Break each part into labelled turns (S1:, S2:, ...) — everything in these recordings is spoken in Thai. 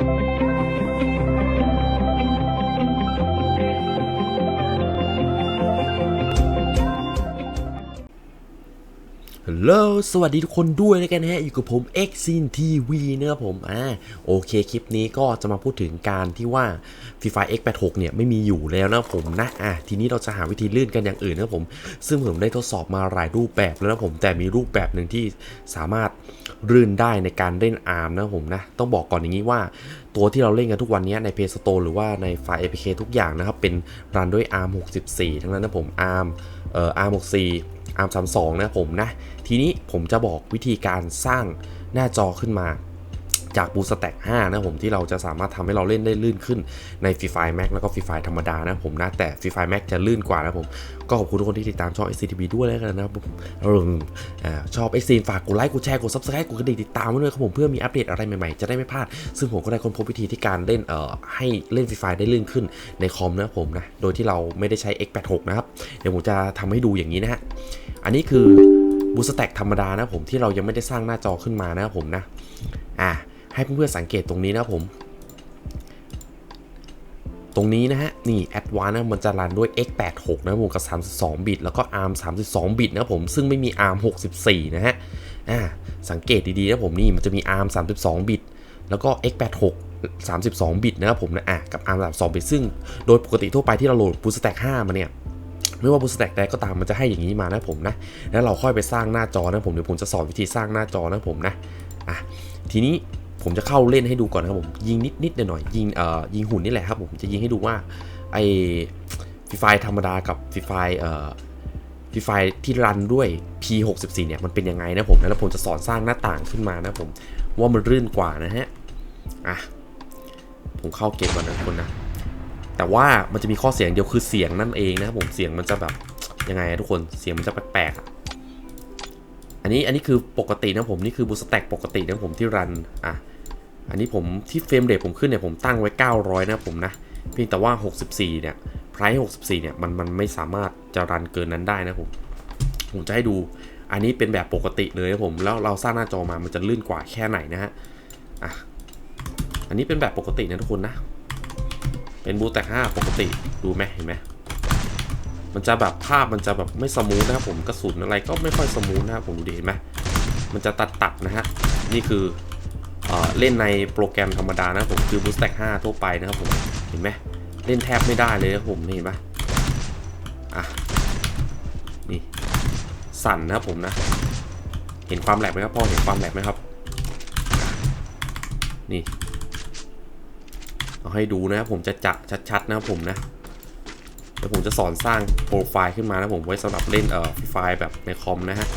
S1: Thank you. ฮัลโหลสวัสดีทุกคนด้วยนะกันนะฮะอยู่กับผม x c n TV นะครับผมอ่าโอเคคลิปนี้ก็จะมาพูดถึงการที่ว่า FIFA X86 เนี่ยไม่มีอยู่แล้วนะผมนะอะทีนี้เราจะหาวิธีลื่นกันอย่างอื่นนะผม ซึ่งผมได้ทดสอบมาหลายรูปแบบแล้วนะผมแต่มีรูปแบบหนึ่งที่สามารถลื่นได้ในการเล่น ARM นะผมนะต้องบอกก่อนอย่างนี้ว่าตัวที่เราเล่นกันทุกวันนี้ใน Play Store หรือว่าในไฟล์ APK ทุกอย่างนะครับเป็นรันด้วย ARM 64 ทั้งนั้นนะผม ARM เอ่อ ARM 64 ARM 32 นะผมนะ ทีนี้ผมจะบอกวิธีการสร้างหน้าจอขึ้นมาจาก b o o s t a c k 5นะผมที่เราจะสามารถทำให้เราเล่นได้ลื่นขึ้นใน Free Fire Max แล้วก็ Free Fire ธรรมดานะผมนะ แต่ Free Fire Max จะลื่นกว่านะผม ก็ขอบคุณทุกคนที่ติดตามช่อง SCTV ด้วยแล้วกันนะครับผมเอออ่าชอบ SC ฝากกดไลค์กดแชร์กด Subscribe กดกระดิ่งติดตามไว้ด้วยครับผมเพื่อมีอัปเดตอะไรใหม่ๆ จะได้ไม่พลาด ซึ่งผมก็ได้ค้นพบวิธีที่การเล่นเอ่อให้เล่น Free Fire ได้ลื่นขึ้นในคอมนะผมนะโดยที่เราไม่ได้ใช้ X86 นะครับเดี๋ยวผมจะทำให้ดูอย่างนี้นะฮะอันนี้คือ บูสแต็กธรรมดานะผมที่เรายังไม่ได้สร้างหน้าจอขึ้นมานะครับผมนะอะให้เพื่อนๆสังเกตตรงนี้นะผม ตรงนี้นะฮะนี่ Advanced นะมันจะรันด้วย X86 นะผมกับ 32 บิต แล้วก็ ARM 32 บิตนะผมซึ่งไม่มี ARM 64 นะฮะอ่าสังเกตดีๆนะผมนี่มันจะมี ARM 32 บิต แล้วก็ X86 32 บิตนะครับผมนะอะกับ ARM 32 บิต ซึ่งโดยปกติทั่วไปที่เราโหลด Bootstrap 5มาเนี่ย ไม่ว่า Bootstrap ใดก็ตามมันจะให้อย่างนี้มานะผมนะ แล้วเราค่อยไปสร้างหน้าจอนะผมเดี๋ยวผมจะสอนวิธีสร้างหน้าจอนะผมนะอะทีนี้ผมจะเข้าเล่นให้ดูก่อนนะครับผมยิงนิดนิดหน่อยๆยิงเอ่อยิงหุ่นนี่แหละครับผมจะยิงให้ดูว่าไอฟีไฟธรรมดากับฟีไฟเอ่อฟีไฟที่รันด้วย P64 เนี่ยมันเป็นยังไงนะผมนะแล้วผมจะสอนสร้างหน้าต่างขึ้นมานะผมว่ามันรื่นกว่านะฮะอะผมเข้าเกมก่อนนะทุกคนนะ แต่ว่ามันจะมีข้อเสียงเดียวคือเสียงนั่นเองนะครับผมเสียงมันจะแบบยังไงทุกคนเสียงมันจะแปลกๆอะอันนี้อันนี้คือปกตินะผมนี่คือบูสแต็กปกตินะผมที่รันอะอันนี้ผมที่เฟรมเรทผมขึ้นเนี่ยผมตั้งไว้ 900 นะผมนะเพียงแต่ว่า 64 เนี่ยไพร์64 เนี่ยมันมันไม่สามารถจะรันเกินนั้นได้นะผมผมจะให้ดูอันนี้เป็นแบบปกติเลยนะผมแล้วเราสร้างหน้าจอมามันจะลื่นกว่าแค่ไหนนะฮะอะอันนี้เป็นแบบปกตินะทุกคนนะ เป็นบูแตก5ปกติดูไหมเห็นไหมมันจะแบบภาพมันจะแบบไม่สมูทนะครับผมกระสุนอะไรก็ไม่ค่อยสมูทนะครับผมดูดิเห็นไหมมันจะตัดตัดๆนะฮะนี่คือเออเล่นในโปรแกรมธรรมดานะผมคือ b o o s t a c k 5ทั่วไปนะครับผมเห็นไหมเล่นแทบไม่ได้เลยนะผมนี่เห็นไหมอะนี่สั่นนะครับผมนะ เห็นความแหลกไหมครับพ่อเห็นความแหลกไหมครับ นี่ เอาให้ดูนะผมจะจัดชัดๆนะผมนะเดี๋ยวผมจะสอนสร้างโปรไฟล์ขึ้นมานะผมไว้สำหรับเล่นเอ่อไฟล์แบบในคอมนะฮะ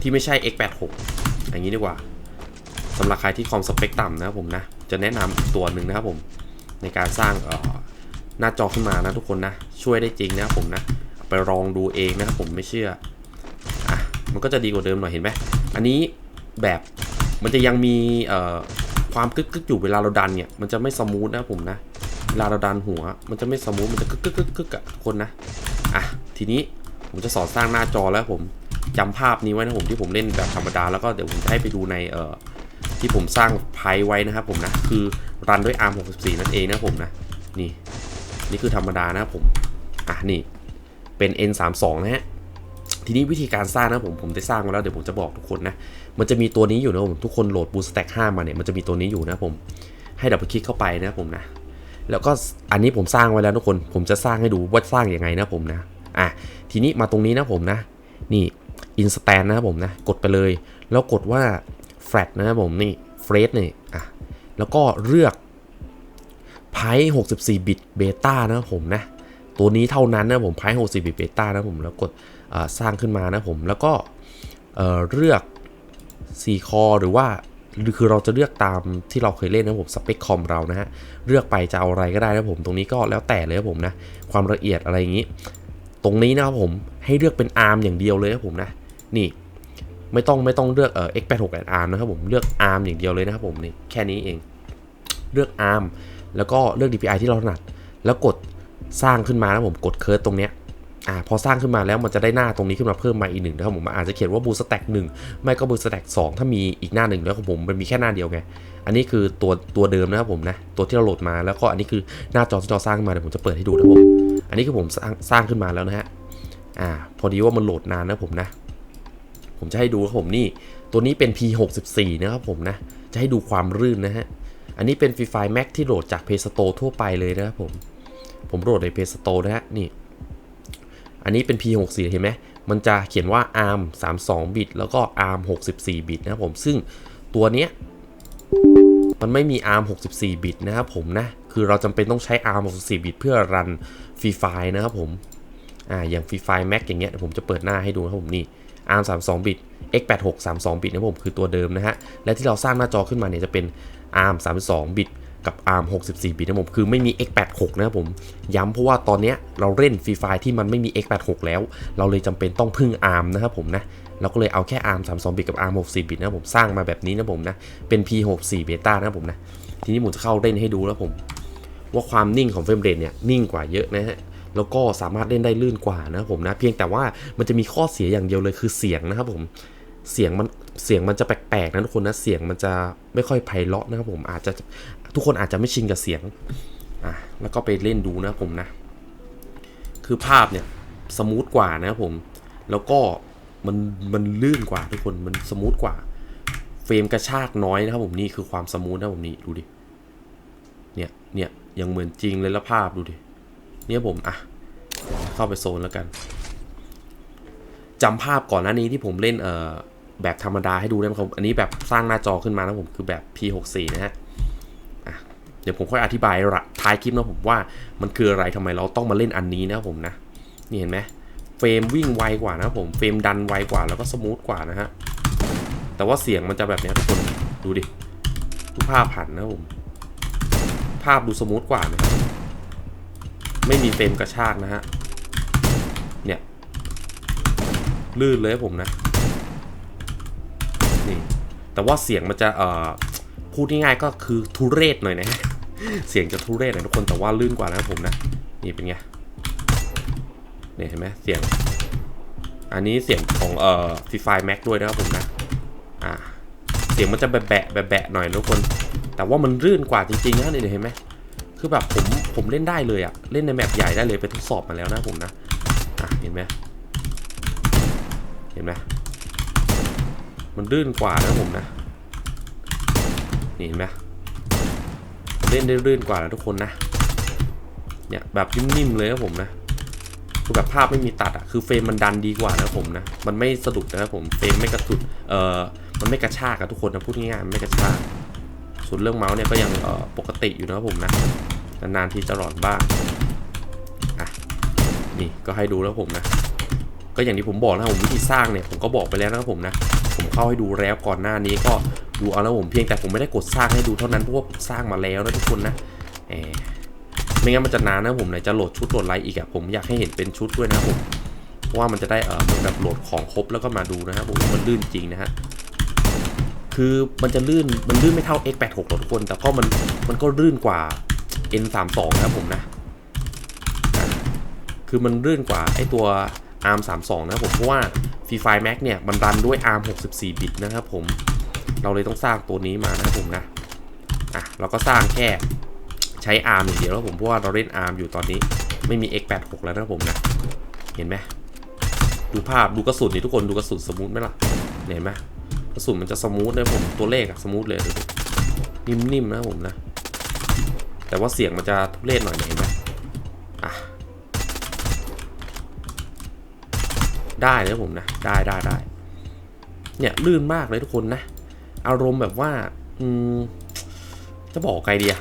S1: ที่ไม่ใช่ x86 อย่างนี้ดีกว่าสำหรับใครที่คอมสเปคต่ำนะครับผมนะจะแนะนำตัวหนึ่งนะครับผมในการสร้างเอ่อหน้าจอขึ้นมานะทุกคนนะช่วยได้จริงนะครับผมนะไปลองดูเองนะครับผมไม่เชื่ออะมันก็จะดีกว่าเดิมหน่อยเห็นไหมอันนี้แบบมันจะยังมีเอ่อ ความกึกกึกอยู่เวลาเราดันเนี่ยมันจะไม่สมูทนะผมนะเวลาเราดันหัว มันจะไม่สมูทมันจะกึกกึกกึกกึกอะทุกคนนะอะทีนี้ผมจะสอนสร้างหน้าจอแล้วผมจำภาพนี้ไว้นะผมที่ผมเล่นแบบธรรมดาแล้วก็เดี๋ยวผมจะให้ไปดูในเอ่อที่ผมสร้างไพ่ไว้นะครับผมนะคือรันด้วย ARM 64 นั่นเองนะผมนะนี่นี่คือธรรมดานะผมอะนี่เป็น N32 นะฮะ ทีนี้วิธีการสร้างนะผมผมได้สร้างมาแล้วเดี๋ยวผมจะบอกทุกคนนะ มันจะมีตัวนี้อยู่นะผมทุกคนโหลด Bootstack 5มาเนี่ยมันจะมีตัวนี้อยู่นะผมให้ดับเบิลคลิกเข้าไปนะผมนะแล้วก็อันนี้ผมสร้างไว้แล้วทุกคน ผมจะสร้างให้ดูว่าสร้างยังไงนะผมนะอะทีนี้มาตรงนี้นะผมนะ นี่ instant นะครับผมนะ กดไปเลย แล้วกดว่า flat นะครับผมนี่ f r e s นี่อะแล้วก็เลือก p i 64 บิตเบต้านะครับผมนะ ตัวนี้เท่านั้นนะผมไพ่60บิตเบต้านะผมแล้วกด สร้างขึ้นมานะผม แล้วก็เเลือก4คอหรือว่าคือเราจะเลือกตามที่เราเคยเล่นนะผมสเปคคอมเรานะฮะเลือกไปจะเอาอะไรก็ได้นะผมตรงนี้ก็แล้วแต่เลยนะผมนะความละเอียดอะไรอย่างนี้ ตรงนี้นะครับผมให้เลือกเป็น ARM อย่างเดียวเลยนะผมนะนี่ไม่ต้องไม่ต้องเลือกเอ่อ x86 ARM นะครับผมเลือก ARM อย่างเดียวเลยนะครับผมนี่แค่นี้เอง เลือก ARM แล้วก็เลือก DPI ที่เราถนัด แล้วกดสร้างขึ้นมานะผมกดเคิร์ดตรงเนี้ย อ่าพอสร้างขึ้นมาแล้วมันจะได้หน้าตรงนี้ขึ้นมาเพิ่มมาอีกหนึ่งนะครับผมอาจจะเขียนว่าบูสแต็กหนึ่งไม่ก็บูสแต็กสองถ้ามีอีกหน้าหนึ่งแล้วของผมมันมีแค่หน้าเดียวไง อันนี้คือตัวตัวเดิมนะครับผมนะตัวที่เราโหลดมาแล้วก็อันนี้คือหน้าจอที่เราสร้างขึ้นมาเดี๋ยวผมจะเปิดให้ดูนะครับผมอันนี้คือผมสร้างสร้างขึ้นมาแล้วนะฮะอ่าพอดีว่ามันโหลดนานนะผมนะ ผมจะให้ดูครับผมนี่ตัวนี้เป็น P64 นะครับผมนะจะให้ดูความรื่นนะฮะอันนี้เป็น Free Fire Max ที่โหลดจาก Play Store ทั่วไปเลยนะครับผมผมโหลดใน Play s t o r นะฮะนี่ อันนี้เป็น P64 เห็นไหมมันจะเขียนว่า ARM 32 บิต แล้วก็ ARM 64 บิตนะครับผมซึ่งตัวเนี้ยมันไม่มี ARM 64 บิตนะครับผมนะ คือเราจำเป็นต้องใช้ ARM 64 บิตเพื่อรัน Free Fire นะครับผมอ่าอย่าง Free Fire Max อย่างเงี้ยผมจะเปิดหน้าให้ดูนะครับผมนี่ ARM 32 บิต x86 32 บิตนะครับผมคือตัวเดิมนะฮะ และที่เราสร้างหน้าจอขึ้นมาเนี่ยจะเป็น ARM 32 บิต กับ ARM 64 บิตนะผม คือไม่มี x86 นะครับผม ย้ำเพราะว่าตอนนี้เราเล่น Free Fire ที่มันไม่มี x86 แล้ว เราเลยจำเป็นต้องพึ่ง ARM นะครับผมนะเราก็เลยเอาแค่ ARM 32 บิตกับ ARM 64 บิตนะผม สร้างมาแบบนี้นะผมนะ เป็น P64 Beta นะผมนะ ทีนี้ผมจะเข้าเล่นให้ดูแล้วผม ว่าความนิ่งของเฟรมเรทเนี่ยนิ่งกว่าเยอะนะฮะแล้วก็สามารถเล่นได้ลื่นกว่านะครับผมนะ เพียงแต่ว่ามันจะมีข้อเสียอย่างเดียวเลยคือเสียงนะครับผมเสียงมันเสียงมันจะแปลกๆนะทุกคนนะเสียงมันจะไม่ค่อยไพเราะนะครับผมอาจจะ ทุกคนอาจจะไม่ชินกับเสียงอะแล้วก็ไปเล่นดูนะผมนะ คือภาพเนี่ยสมูทกว่านะผม แล้วก็มันมันลื่นกว่าทุกคนมันสมูทกว่า เฟรมกระชากน้อยนะครับผมนี่คือความสมูทนะผมนี่ดูดิเนี่ยเนี่ยยังเหมือนจริงเลยล้วภาพดูดิเนี่ยผมอะเข้าไปโซนแล้วกันจำภาพก่อนหน้านี้ที่ผมเล่นเอ่อแบบธรรมดาให้ดูได้ไหมครับ อันนี้แบบสร้างหน้าจอขึ้นมานะผมคือแบบ P64 นะฮะ เดี๋ยวผมค่อยอธิบายละท้ายคลิปนะผมว่ามันคืออะไรทำไมเราต้องมาเล่นอันนี้นะผมนะนี่เห็นไหมเฟรมวิ่งไวกว่านะผมเฟรมดันไวกว่าแล้วก็สมูทกว่านะฮะแต่ว่าเสียงมันจะแบบนี้ทุกคนดูดิดูภาพผันนะผมภาพดูสมูทกว่านะครับไม่มีเฟรมกระชากนะฮะเนี่ยลื่นเลยผมนะนี่แต่ว่าเสียงมันจะเอ่อพูดง่ายๆก็คือทุเรศหน่อยนะฮะ เสียงจะทุเรศน่อยทุกคนแต่ว่าลื่นกว่านะผมนะ นี่เป็นไงเนี่ยเห็นไหมเสียง อันนี้เสียงของเอ่อฟีไฟแม็กด้วยนะครับผมนะอ่าเสียงมันจะแบะแบะแบะแบะหน่อยทุกคน แต่ว่ามันรื่นกว่าจริงๆนะเนี่ยเห็นไหมคือแบบผมผมเล่นได้เลยอะเล่นในแมปใหญ่ได้เลยไปทดสอบมาแล้วนะผมนะอะเห็นไหมเห็นไหมมันรื่นกว่านะผมนะนี่เห็นไหม เล่นได้รื่นกว่านะทุกคนนะ เนี่ยแบบนิ่มๆเลยนะผมนะคือแบบภาพไม่มีตัดอะคือเฟรมมันดันดีกว่านะผมนะ มันไม่สะดุดนะครับผมเฟรมไม่กระตุดเอ่อมันไม่กระชากอะทุกคนนะพูดง่ายๆไม่กระชากส่วนเรื่องเมาส์เนี่ยก็ยังเอ่อปกติอยู่นะครับผมนะนานๆทีจะหลอนบ้างอะนี่ก็ให้ดูแล้วผมนะ ก็อย่างที่ผมบอกนะผมวิธีสร้างเนี่ยผมก็บอกไปแล้วนะครับผมนะ ผมเข้าให้ดูแล้วก่อนหน้านี้ก็ดูเอาแล้วผมเพียงแต่ผมไม่ได้กดสร้างให้ดูเท่านั้นเพราะว่าผมสร้างมาแล้วนะทุกคนนะแหมไม่งั้นมันจะนานนะผมไหนจะโหลดชุดโหลดอะไรอีกอะผมอยากให้เห็นเป็นชุดด้วยนะผมเพราะว่ามันจะได้เออเหมือนแบบโหลดของครบแล้วก็มาดูนะครับผมมันลื่นจริงนะฮะคือมันจะลื่นมันลื่นไม่เท่า X86 หรอกทุกคน แต่ก็มันมันก็ลื่นกว่า N32 นะผมนะอะคือมันลื่นกว่าไอตัว ARM32 นะผมเพราะว่า Free Fire Max เนี่ยมันรันด้วย ARM 64 บิตนะครับผม เราเลยต้องสร้างตัวนี้มานะครับผมนะ อะ เราก็สร้างแค่ใช้ ARM อย่างเดียวแล้วผมเพราะว่าเราเล่น ARM อยู่ตอนนี้ไม่มี X86 แล้วนะผมนะ เห็นไหมดูภาพดูกระสุนนี่ทุกคนดูกระสุนสมูทไหมล่ะ เห็นไหมกระสุนมันจะสมูทเลยผมตัวเลขอะสมูทเลยนิ่มๆนะผมนะ แต่ว่าเสียงมันจะทุเรศหน่อยเห็นไหม ได้เลยผมนะได้ได้ได้เนี่ยลื่นมากเลยทุกคนนะ อารมณ์แบบว่าอืมจะบอกไงดีอะ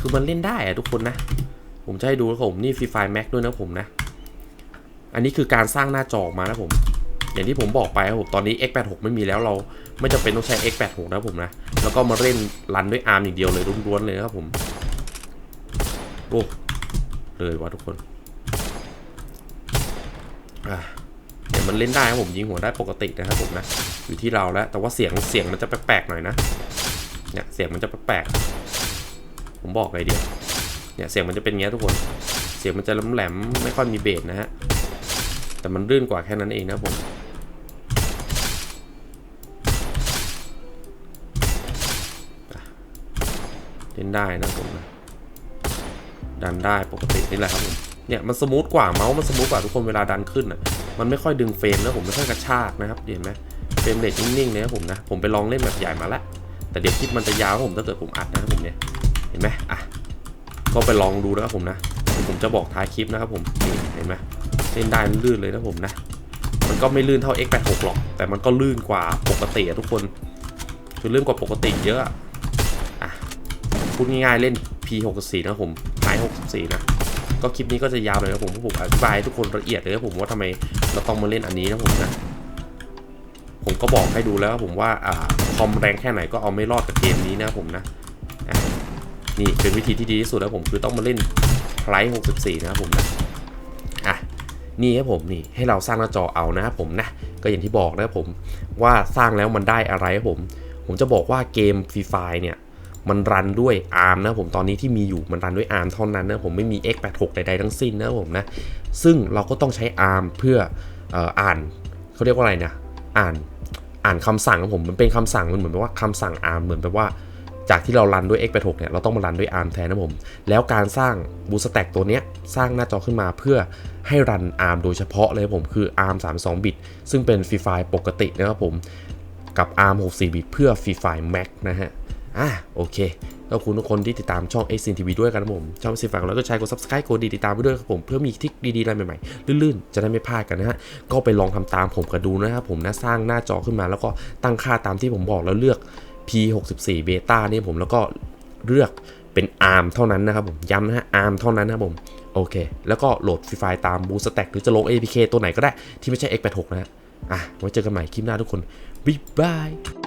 S1: คือมันเล่นได้อะทุกคนนะ ผมจะให้ดูครับผมนี่ฟรีไฟแม็กด้วยนะผมนะ อันนี้คือการสร้างหน้าจอออกมานะผม อย่างที่ผมบอกไปครับผมตอนนี้ X86 ไม่มีแล้วเราไม่จำเป็นต้องใช้ X86 นะผมนะแล้วก็มาเล่นรันด้วย ARM อย่างเดียวเลยล้วนๆเลยครับผมโอ้เลยวะทุกคนอะ มันเล่นได้ครับผมยิงหัวได้ปกตินะครับผมนะอยู่ที่เราแล้วแต่ว่าเสียงเสียงมันจะแปลกๆหน่อยนะเนี่ยเสียงมันจะแปลกๆผมบอกไงเดียวเนี่ยเสียงมันจะเป็นเงี้ยทุกคนเสียงมันจะแหลมๆไม่ค่อยมีเบสนะฮะแต่มันลื่นกว่าแค่นั้นเองนะผมเล่นได้นะผมนะดันได้ปกตินี่แหละครับผม เนี่ยมันสมูทกว่าเมาส์มันสมูทกว่าทุกคนเวลาดันขึ้นอะมันไม่ค่อยดึงเฟรมนะผมไม่ค่อยกระชากนะครับเห็นไหมเฟรมเรทนิ่งๆเลยนะผมนะผมไปลองเล่นแบบใหญ่มาแล้วแต่เดี๋ยวคลิปมันจะยาวผมถ้าเกิดผมอัดนะครับผมเนี่ยเห็นไหมอะก็ไปลองดูนะครับผมนะผมจะบอกท้ายคลิปนะครับผมนี่เห็นไหมเล่นได้ลื่นเลยนะผมนะ มันก็ไม่ลื่นเท่า X86 หรอก แต่มันก็ลื่นกว่าปกติอะทุกคนคือลื่นกว่าปกติเยอะอะอะพูดง่ายๆเล่น P64 นะผม R64 นะ ก็คลิปนี้ก็จะยาวเลยนะผมเพราะผมอธิบายทุกคนละเอียดเลยนะผมว่าทำไมเราต้องมาเล่นอันนี้นะผมนะผมก็บอกให้ดูแล้วว่าผมว่าอ่าคอมแรงแค่ไหนก็เอาไม่รอดกับเกมนี้นะผมนะอะนี่เป็นวิธีที่ดีที่สุดแล้วผมคือต้องมาเล่นไพร์ 64 นะครับผมนะอะนี่ครับผมนี่ให้เราสร้างหน้าจอเอานะครับผมนะก็อย่างที่บอกนะครับผมว่าสร้างแล้วมันได้อะไรครับผม ผมจะบอกว่าเกมฟรีไฟเนี่ย มันรันด้วย ARM นะผมตอนนี้ที่มีอยู่มันรันด้วย ARM เท่านั้นนะผมไม่มี x86 ใดๆทั้งสิ้นนะผมนะซึ่งเราก็ต้องใช้ ARM เพื่ออ่ออ่านเขาเรียกว่าอะไรนะอ่านอ่านคำสั่งของผมมันเป็นคำสั่งมันเหมือนแบบว่าคำสั่ง ARM เหมือนแบบว่าจากที่เรารันด้วย x86 เนี่ยเราต้องมารันด้วย ARM แทนนะผม แล้วการสร้าง Bootstrap ตัวเนี้ยสร้างหน้าจอขึ้นมาเพื่อให้รัน ARM โดยเฉพาะเลยผมคือ ARM 32 บิต ซึ่งเป็นฟรีไฟปกตินะครับผม กับ ARM 64 บิต เพื่อ Free Fire Max นะฮะ อะโอเคก็ขอบคุณทุกคนที่ติดตามช่อง x อ TV ด้วยกันนะผมช่องสิฟังแล้วก็ใช้กด subscribe กดดีติดตามไปด้วยครับผมเพื่อมีทิคดีๆอะไรใหม่ๆ ลื่นๆ จะได้ไม่พลาดกันนะฮะ ก็ไปลองทำตามผมกันดูนะครับผมนะสร้างหน้าจอขึ้นมาแล้วก็ตั้งค่าตามที่ผมบอกแล้วเลือก P64 Beta นี่ผมแล้วก็เลือกเป็น ARM เท่านั้นนะครับผมย้ำนะฮะ ARM เท่านั้นนะครับผมโอเค แล้วก็โหลดฟรีไฟล์ตาม Bootstrap หรือจะลง APK ตัวไหนก็ได้ที่ไม่ใช่ x86 นะฮะอะไว้เจอกันใหม่คลิปหน้าทุกคนบ๊ายบาย